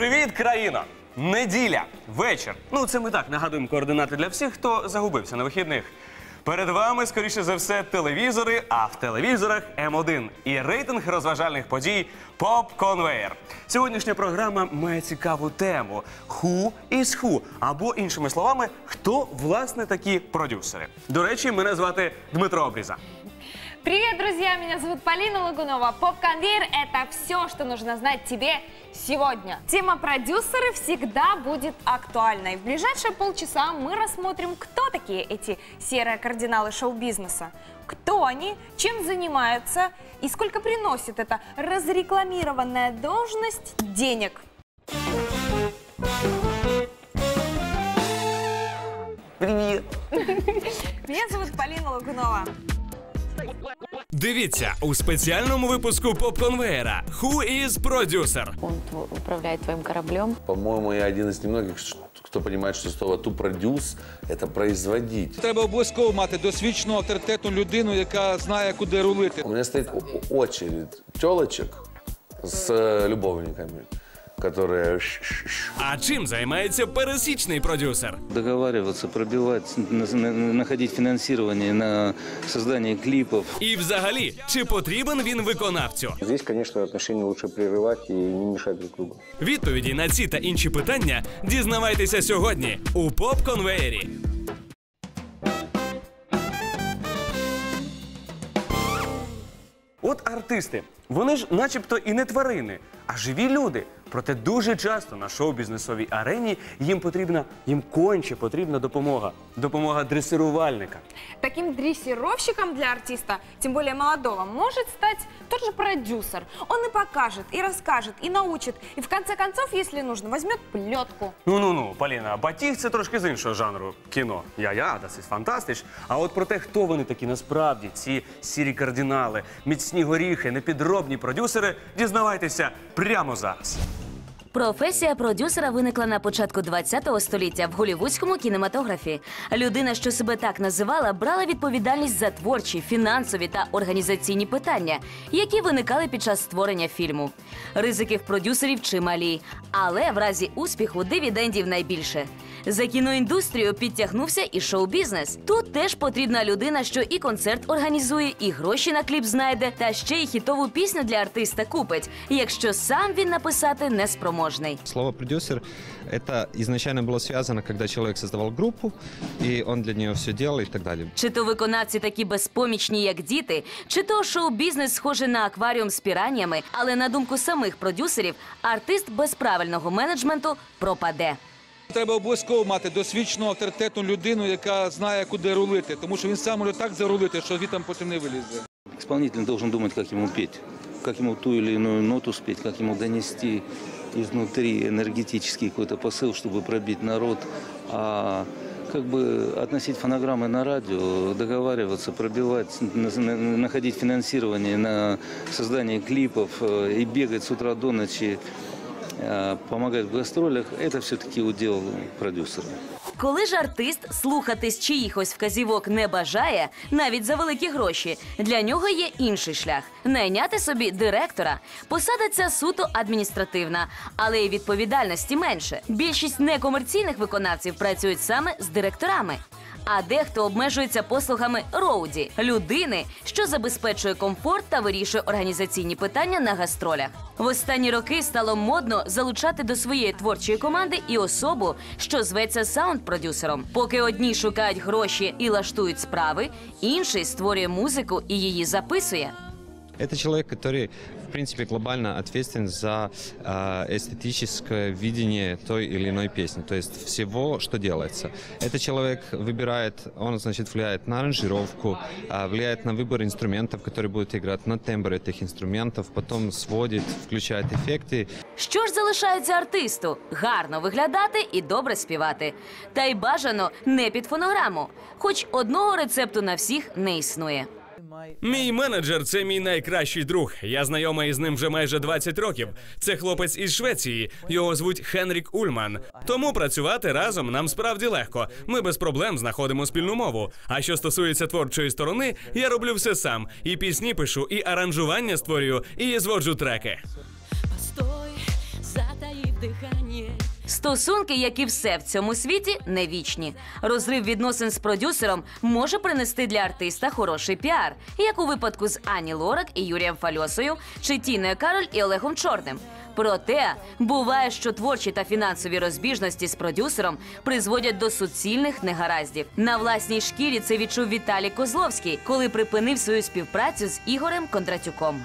Привіт, країна! Неділя, вечір. Ну, це ми так нагадуємо координати для всіх, хто загубився на вихідних. Перед вами, скоріше за все, телевізори, а в телевізорах М1 і рейтинг розважальних подій Поп Конвейер. Сьогоднішня програма має цікаву тему Who is who? Або іншими словами, хто власне такі продюсери. До речі, мене звати Дмитро Обріза. Привет, друзья! Меня зовут Полина Лагунова. Поп-конвейер – это все, что нужно знать тебе сегодня. Тема продюсеры всегда будет актуальной. В ближайшие полчаса мы рассмотрим, кто такие эти серые кардиналы шоу-бизнеса. Кто они, чем занимаются и сколько приносит эта разрекламированная должность денег. Привіт! Меня зовут Полина Лагунова. Дивіться у спеціальному випуску поп-конвеєра Who is Producer? Он тво- управляет твоим кораблем. По-моему, я один из немногих, кто понимает, что слово «to produce» — это производить. Треба обов'язково мати досвідчену авторитетну людину, яка знає, куди рулити. У меня стоит о- очередь телочек с э, любовниками, ш- А чим займається пересічний продюсер? договариваться, пробивать, на- на- находить финансирование на создание клипов. І взагалі, чи потрібен він виконавцю? Здесь, конечно, отношения лучше прерывать и не мешать друг другу. Відповіді на ці та інші питання дізнавайтеся сьогодні у поп-конвеєрі. От артисти, вони ж начебто і не тварини, а живі люди. Проте дуже часто на шоу-бізнесовій арені їм потрібна, їм конче потрібна допомога. Допомога дресирувальника. Таким дрессировщиком для артиста, тем более молодого, может стать тот же продюсер. Он и покажет, и расскажет, и научит, и в конце концов, если нужно, возьмет плетку. Ну ну ну, Поліна, батіг це трошки з іншого жанру кіно. Я я, das ist фантастич. А от про те, хто вони такі насправді, ці сірі кардинали, міцні горіхи, непідробні продюсери, дізнавайтеся прямо зараз. Професія продюсера виникла на початку ХХ століття в голівудському кінематографі. Людина, що себе так називала, брала відповідальність за творчі, фінансові та організаційні питання, які виникали під час створення фільму. Ризики в продюсерів чималі, але в разі успіху дивідендів найбільше. За кіноіндустрію підтягнувся і шоу-бізнес. Тут теж потрібна людина, що і концерт організує, і гроші на кліп знайде, та ще й хітову пісню для артиста купить, якщо сам він написати неспроможний. Слово продюсер это изначально было связано, когда человек создавал группу, и он для нее все делал и так далее. Чи то виконавці такі безпомічні, як діти, чи то шоу-бізнес схожий на акваріум з піраннями, але на думку самих продюсерів, артист без правильного менеджменту пропаде. Треба обов'язково мати досвідчену авторитетну людину, яка знає, куди рулити, тому що він сам може так зарулити, що звідти потім не вилізе. Исполнитель должен думать, как ему петь, как ему ту или иную ноту спеть, как ему донести изнутри энергетический какой-то посыл, чтобы пробить народ. А как бы относить фонограммы на радио, договариваться, пробивать, на- на- находить финансирование на создание клипов э, и бегать с утра до ночи, э, помогать в гастролях, это все-таки удел продюсера. Коли ж артист слухатись чиїхось вказівок не бажає, навіть за великі гроші, для нього є інший шлях найняти собі директора. Посада ця суто адміністративна, але й відповідальності менше. Більшість некомерційних виконавців працюють саме з директорами. А дехто обмежується послугами роуді людини, що забезпечує комфорт та вирішує організаційні питання на гастролях. В останні роки стало модно залучати до своєї творчої команди і особу, що зветься саунд-продюсером. Поки одні шукають гроші і лаштують справи, інший створює музику і її записує. Это человек, который, в принципе, глобально ответственен за э, эстетическое видение той или иной песни, то есть всего, что делается. Этот человек выбирает, он, значит, влияет на аранжировку, э, влияет на выбор инструментов, которые будут играть, на тембр этих инструментов, потом сводит, включает эффекты, Що ж залишається артисту? Гарно виглядати і добре співати. Та й бажано не під фонограму, хоч одного рецепту на всіх не існує. Мій менеджер це мій найкращий друг. Я знайомий з ним вже майже 20 років. Це хлопець із Швеції. Його звуть Хенрік Ульман. Тому працювати разом нам справді легко. Ми без проблем знаходимо спільну мову. А що стосується творчої сторони, я роблю все сам. І пісні пишу, і аранжування створюю, і зводжу треки. Постой, затаив Стосунки, як і все в цьому світі, не вічні. Розрив відносин з продюсером може принести для артиста хороший піар, як у випадку з Ані Лорак і Юрієм Фальосою, чи Тіною Кароль і Олегом Чорним. Проте буває, що творчі та фінансові розбіжності з продюсером призводять до суцільних негараздів. На власній шкірі це відчув Віталій Козловський, коли припинив свою співпрацю з Ігорем Кондратюком.